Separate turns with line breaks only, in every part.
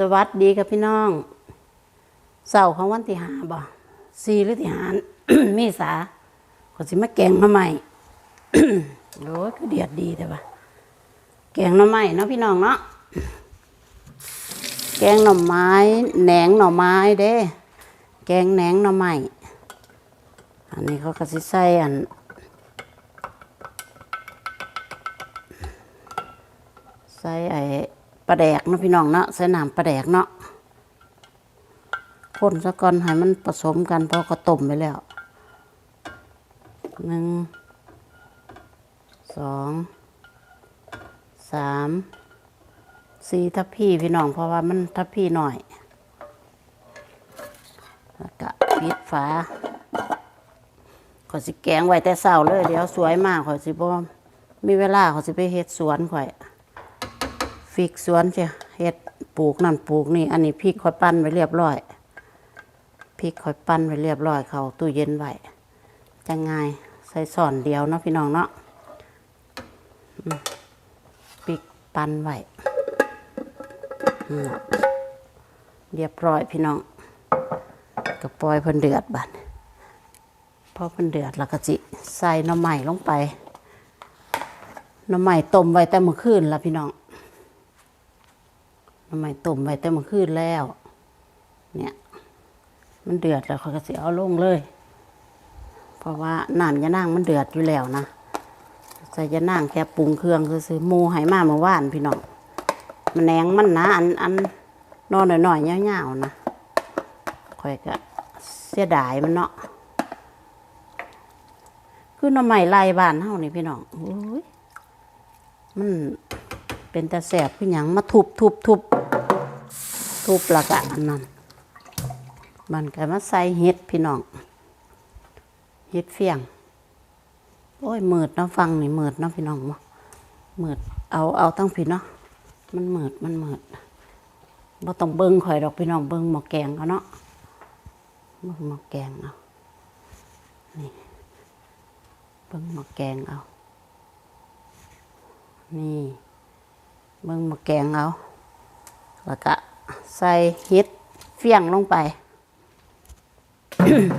สวัสดีครับพี่น้องเสาร์ของวันที่หาบ่สี่หรือที่หามีสาขอสิมาแกงมาใหม่โอ้ยคือเดียดดีแต่ว่าแกงหน่อไม้เนาะพี่น้องเนาะแกงหน่อไม้แหนงหน่อไม้เด้ แกงแหนงหน่อไม้อันนี้เขาก็สิใส่อันใส่ไอ้ ปลาแดกเนาะพี่น้องเนาะใส่น้ำปลาแดกเนาะคนซะก่อนให้มันผสมกันเพราะก็ต้มไปแล้วหนึ่งสองสามสี่ทัพพี่พี่น้องเพราะว่ามันทัพพี่หน่อยแล้วก็ปิดฝาขอยสิแกงไว้แต่เช้าเลยเดี๋ยวสวยมากขอยสิบ่มีเวลาขอยสิไปเฮ็ดสวนข่อย ฟิกสวนเจ้ะเฮ็ดปลูกนั่นปลูกนี่ อันนี้พริกข่อยปั้นไว้เรียบร้อยพริกข่อยปั้นไว้เรียบร้อยเขาตู้เย็นไว้จะง่ายใส่สอนเดียวเนาะพี่น้องเนาะอืมพริกปั้นไว้เรียบร้อยพี่น้องก็ปล่อยพิ่นเดือดบัดพอพิ่นเดือดแล้วก็จิใส่น้ำใหม่ลงไปน้ำใหม่ต้มไว้แต่เมื่อคืนแล้วพี่น้อง ทำไมต้มไว้แต่มื่อคืนแล้ว เนี่ย มันเดือดแล้วเขาก็เสิเอาลงเลย เพราะว่าน้ำยะนางมันเดือดอยู่แล้วนะใส่ยะนางแค่ปรุงเครื่องคือซื้อๆหมูไหมาเมื่อวานพี่น้องมันแหนงมันนะอันอันนอนหน่อยๆเงาวๆนะค่อยก็เสียดายมันเนาะคือหน่อไม้ลายบานเฮานี่พี่น้องโอ้ยมันเป็นตาแสบคือหยังมาทุบทุบทุบ ทุบละกะอันนั้นมันก็มาใส่เห็ดพี่น้องเห็ดเฟียง โอ้ยมืดเนาะฟังนี่มืดเนาะพี่น้องบ่มืดเอาเอาตั้งพี่เนาะมันมืดมันมืดบ่ต้องเบิ่งข่อยดอกพี่น้องเบิ่งหมอแกงเอาเนาะเบิ่งหมอแกงเอานี่เบิ่งหมอแกงเอานี่เบิ่งหมาแกงเอาแล้วก็ ใส่เห็ดเฟียงลงไป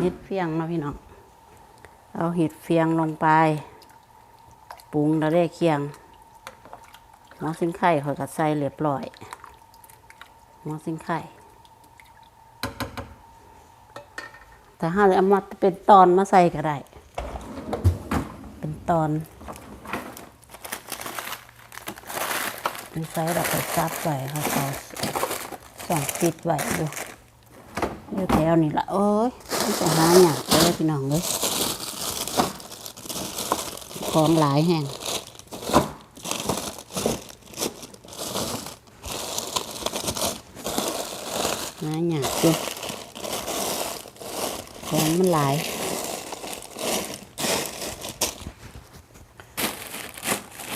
เห็ดเฟียงเนาะพี่น้องเอาเห็ดเฟียงลงไป ปรุงแล้วได้เคียงมอสินไข่เขาก็ใส่เรียบร้อยมอสินไข่แต่ถ้าเอามาเป็นตอนมาใส่ก็ได้ เป็นตอนเป็นไซส์เราไปซับไว้เขาเขา ส่องปิดไว้ดูเดี๋ยวแถวนี่ละเอ้ยมันจะหาหยาบเลยพี่น้องเลยของหลายแห่งหาหยาบอยู่ของมันหลาย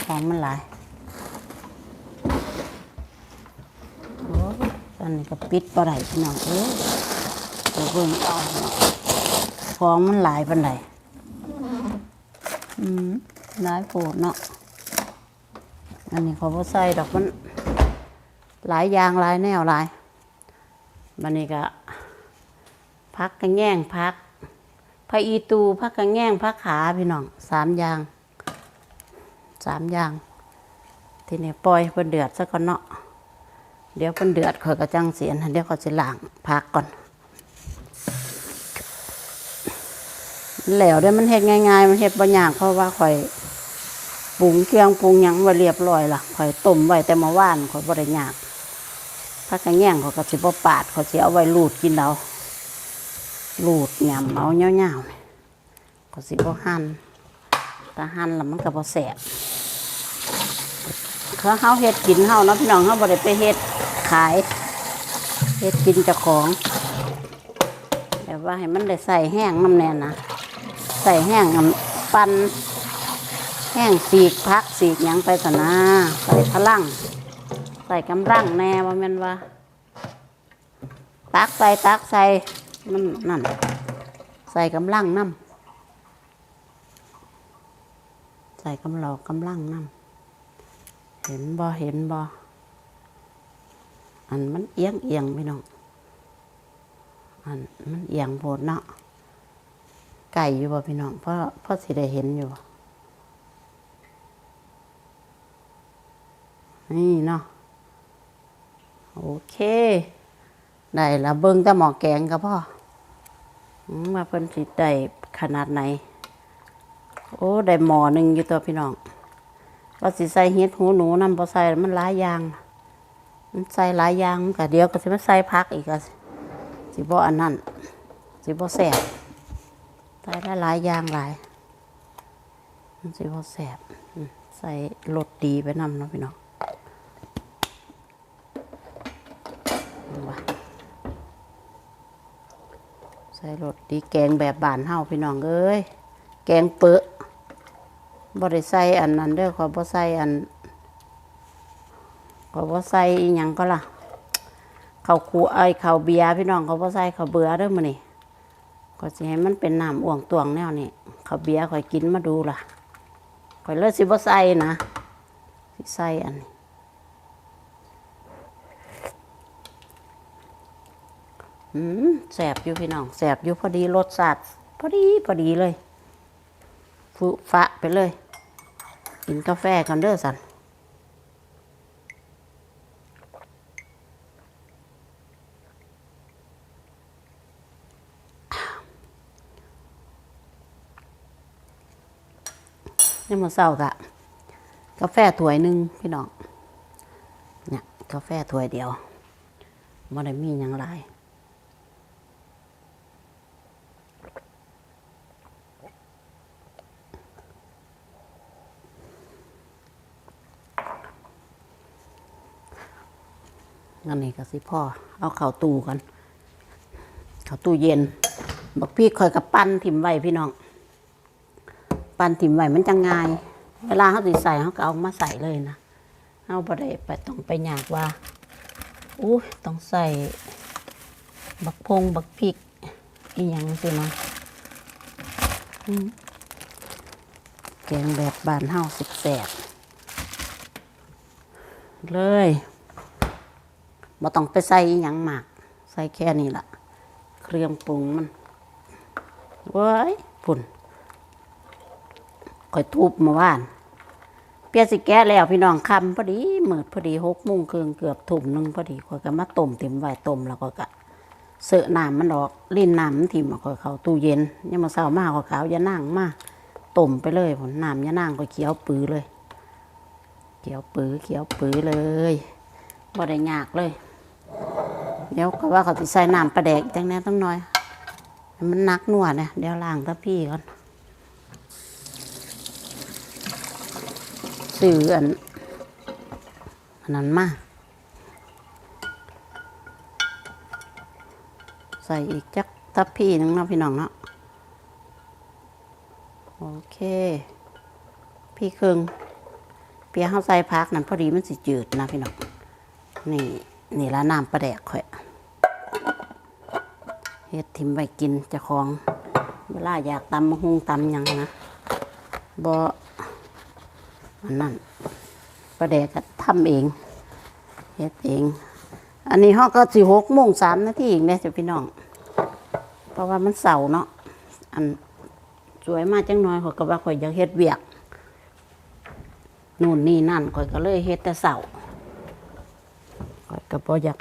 ของมันหลาย โอ้ยต อันนี้ก็ปิดปลาไหลพี่น้องเอ้ยเดี๋ยวเบิ่งเอาเนาะของมันหลายปันไดอืมหลายโปดเนาะอันนี้เขาบ่ใส่ดอกมันหลายยางหลายแนวหลายบันนี้ก็พักกระแง่งพักพักอีตูพักกระแง่งพักขาพี่น้องสามยางสามยางทีนี้ปล่อยเพิ่นเดือดซะก่อนเนาะ เดี๋ยวเพิ่นเดือดข่อยก็จังเสียนเดี๋ยวเขาสิล้างพักก่อน แล้วเดี๋ยวมันเฮ็ดง่ายๆ มันเฮ็ดบ่ยากเพราะว่าข่อยปรุงเครื่องปรุงหยังไว้เรียบร้อยล่ะข่อยต้มไว้แต่เมื่อวานข่อยบ่ได้ยากถ้ากระแง่งข่อยก็สิบ่ปาดข่อยสิเอาไว้ลูดกินเอาลูดยำเอาเงาวๆนี่ข่อยสิบ่หั่นถ้าหั่นแล้วมันก็บ่แซ่บเขาเฮาเฮ็ดกินเฮาเนาะพี่น้องเฮาบ่ได้ไปเฮ็ด ขายเฮ็ดกินเจ้าของแต่ว่าให้มันได้ใส่แห้งน้ำแน่นะใส่แห้งน้ำปั่นแห้งสีกพักสีกยังไปสนะใส่พลัง ใส่กำลังแน่ว่าม่นว่า ตักใส่ตักใส่มันนั่น ใส่กำลังน้ำใส่กำลังกำลังน้ำเห็นบ่เห็นบ่ อันมันเอียงเอียงพี่น้อง อันมันเอียงโพดเนาะ ไก่อยู่บ่พี่น้อง เพราะเพราะสิได้เห็นอยู่ นี่เนาะ โอเค ได้ละเบิ่งแต่หมอแกงก็พออืมาเพิ่นสิได้ขนาดไหน โอ้ ได้หมอหนึ่งอยู่ตัวพี่น้องว่าสิใส่เฮ็ดหูหนูนำบ่ใส่มันหลายอย่าง มันใส่หลายอย่างมันก็เดียวก็สิมาใส่ผักอีกก็สิบ่อันนั้นสิบ่แซ่บใส่ได้หลายอย่างหลายมันสิบ่แซ่บใส่รสดีไปนำเนาะพี่น้องใส่รสดีแกงแบบบานเฮาพี่น้องเอ้ยแกงเปอะบ่ได้ใส่อันนั้นเด้อขอบ่ใส่อัน เขาบ่ใส่อีหยังก็ล่ะเขาวคูไอยเขาวเบียร์พี่น้องเขาบ่ใส่เขาวเบื่อเด้อมื้อนี้ก็สิให้มันเป็นน้ำอ่วงตวงแนวนี้เขาวเบียร์ข่อยกินมาดูล่ะข่อยเลยสิบ่ใส่นะสิใส่อันนี้อืมแสบอยู่พี่น้องแสบอยู่พอดีรสชาติพอดีพอดีเลยฟุฟะไปเลย กินกาแฟกันเด้อสัน นี่มาเศร้ากะกาแฟถ้วยหนึ่งพี่น้องเนี่ยกาแฟถ้วยเดียวไม่ได้มีอย่างไรอันนี้ก็สิพ่อ เอาเข่าตู้กันเข่าตู้เย็น บักพี่คอยกับปั้นถิ่มไว้พี่น้อง ปันถิ่มไว้มันจะง่าย เวลาเขาสิใส่เขาก็เอามาใส่เลยนะเอาบ่ได้ไปต้องไปหยากว่าอู้ต้องใส่บักพงบักพริกอีหยังสินะอืมแกงแบบบานเฮาสิบแสบเลยบ่ต้องไปใส่อีหยังมาก ใส่แค่นี้ล่ะ เครื่องปรุงมันเว้ยปุ่น ข่อยทุบเมาว่าน เปียสิแก้แล้วพี่น้องคำพอดีเมิดพอดีหกโมงเกินเกือบทุ่มหนึงพอดีข่อยก็มาต้มเต็มไว้ต้มแล้วก็กะเสอน้ำมันออกลิ้นน้ำทิ่มเอาข่อยเขาตู้เย็นยังมาเศร้ามาข่อยขาวอยานั่งมาต้มไปเลยผลน้ำอยานั่งข่อยเขียวปื้อเลยเขียวปื้อเขียวปื้อเลยบ่ได้ยากเลยเดี๋ยวก็ว่าเขาสิใส่น้ำปลาแดกจังแน่ต้องน้อย มันนักหนวดเนี่ยเดี๋ยวล้างตะพี่ก่อน ซื้ออันอันนั้นมาใส่อีกจักทัพพี่นึงเนาะพี่น้องเนาะโอเค พี่ครึ่งเปียเข้าใส่พักนั่นพอดีมันสิจืดนะพี่น้องนี่นี่ละน้ำปลาแดกข่อยเฮ็ดทิมไว้กินจะของ เวลาอยากตำมะฮุงตำยังนะบ่ นนั้นประเดกก็ทำเองเฮ็ดเอง อันนี้ห้องก็สิหกโมงสามนาทีเองเนี่ยจ้ะพี่น้อง เพราะว่ามันเสาเนาะอันสวยมากจังน้อยข่อยก็ว่าข่อยอยากเฮ็ดเวียกนู่นนี่นั่นข่อยก็เลยเฮ็ดแต่เสาข่อยก็บ่อยาก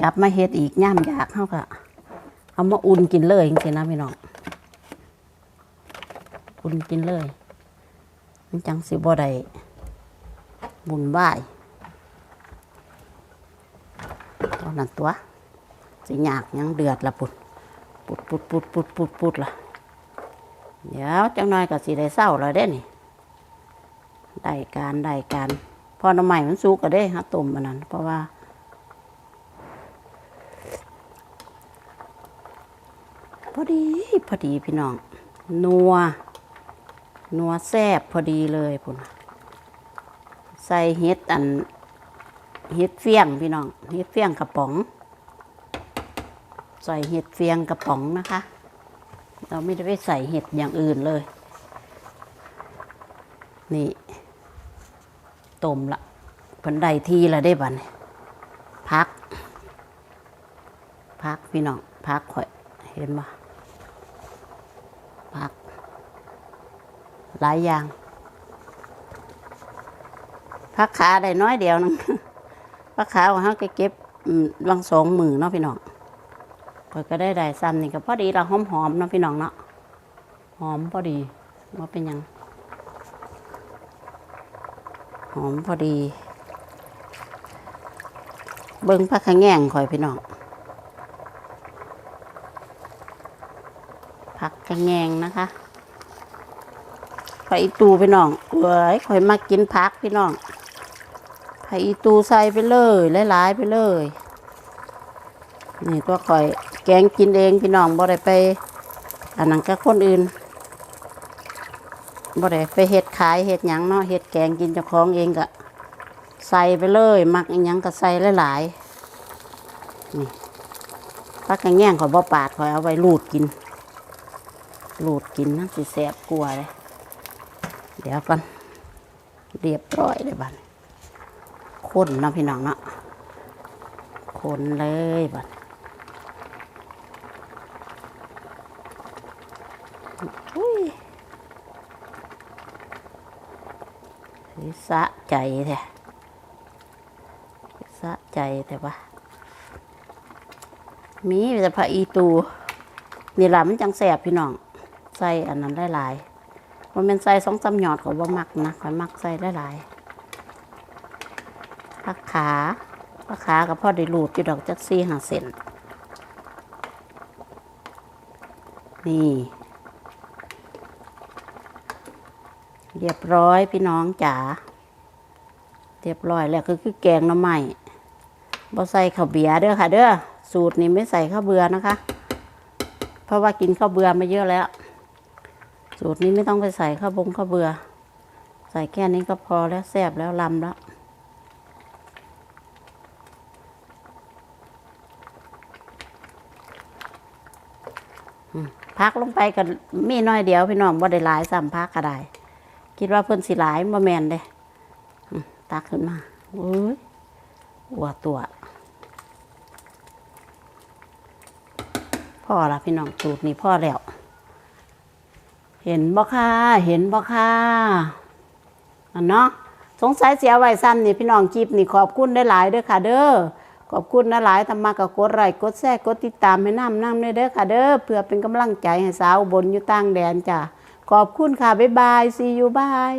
กลับมาเฮ็ดอีกย่ามอยากเฮาก็เอามาอุ่นกินเลยจริงๆนะพี่น้องอุ่นกินเลย มันจังสิบ่ได้บุญไหวตอนนั้นตัว สิยากยังเดือดละปุดปุดปุดปุดปุดปุดปุดละเดี๋ยวจังน้อยก็สิได้เศร้าเลยเด้นี่ได้การได้การพอน้ำใหม่มันสุกก็ได้ฮะต้มมันนั้น เพราะว่าพอดี พอดีพี่น้อง นัว นัวแซ่บพอดีเลยพุ่นใส่เห็ดอันเห็ดเฟียงพี่น้องเห็ดเฟียงกระป๋อง ใส่เห็ดเฟียงกระป๋องนะคะ เราไม่ได้ไปใส่เห็ดอย่างอื่นเลย นี่ต้มละเพิ่นได้ทีละได้บัดนพัก พักพี่น้องพักข่อยเห็นบ่พัก หลายอย่างพักขาได้น้อยเดียวนึงพักขาของเขาก็เก็บวังสองมือเนาะพี่น้องข่อยก็ได้ได้ซ้ำนี่ก็พอดีเราหอมหอมเนาะพี่น้องเนาะหอมพอดีว่าเป็นยังหอมพอดี เบิ้งพักขแง่งข่อยพี่น้องผักขแง่งนะคะ ผักอีตูพี่น้องเอ้ยข่อยมากินผักพี่น้องผักอีตูใส่ไปเลยหลายๆไปเลย นี่ตัวข่อยแกงกินเองพี่น้องบ่ได้ไปอันนั้นก็คนอื่นบ่ได้ไปเฮ็ดขายเฮ็ดหยังเนาะเฮ็ดแกงกินเจ้าของเองก็ใส่ไปเลยมักอิหยังก็ใส่หลายๆนี่ผักกระแง่งข่อยบ่ปาดข่อยเอาไว้ลูดกินลูดกินนั่นสิแสบกลัวเลย ดี๋ยวกันเรียบร้อยเลยบัดนี้คนเนาะพี่น้องเนาะคนเลยบัดอุ้ยสิสะใจแท้สะใจแต่ว่า มีแต่พระอีตูนี่ล่ะมันจังแสบพี่น้อง ใส่อันนั้นหลายๆ มันเป็นใส่สองสาหยอดของบ่มักนะข่อยมักใส่หลายๆผักขาผักขากับพ่อได้รูดอยู่ดอกจักซี่หาเซนนี่เรียบร้อยพี่น้องจ๋าเรียบร้อยแล้วคือคือแกงน้ำใหม่บ่ใส่ข้าวเบียเด้อค่ะ เด้อสูตรนี้ไม่ใส่ข้าวเบือนะคะ เพราะว่ากินข้าวเบือมาเยอะแล้ว สูตรนี้ไม่ต้องไปใส่ข้าวบงข้าวเบือ ใส่แค่นี้ก็พอแล้วแซ่บแล้วลำแล้วพักลงไปก็มีน้อยเดียวพี่น้องบ่ได้หลายซ้ำพักก็ได้ คิดว่าเพิ่นสิหลายบ่แมนเด้ตักขึ้นมาอุ้ยอัวตัวพ่อละพี่น้องสูตรนี้พ่อแล้ว เห็นบ่ค่ะ เห็นบ่ค่ะอันเนาะสงสัยเสียไว้ซ้ำนี่พี่น้องจีบนี่ขอบคุณได้หลายเด้อค่ะ เด้อขอบคุณนะหลายทำมากับกดไลค์กดแชร์กดติดตามให้น้ำน้ำด้วยเด้อค่ะ เด้อเพื่อเป็นกำลังใจให้สาวบนอยู่ต่างแดนจ้ะขอบคุณค่ะ บ๊ายบาย see you bye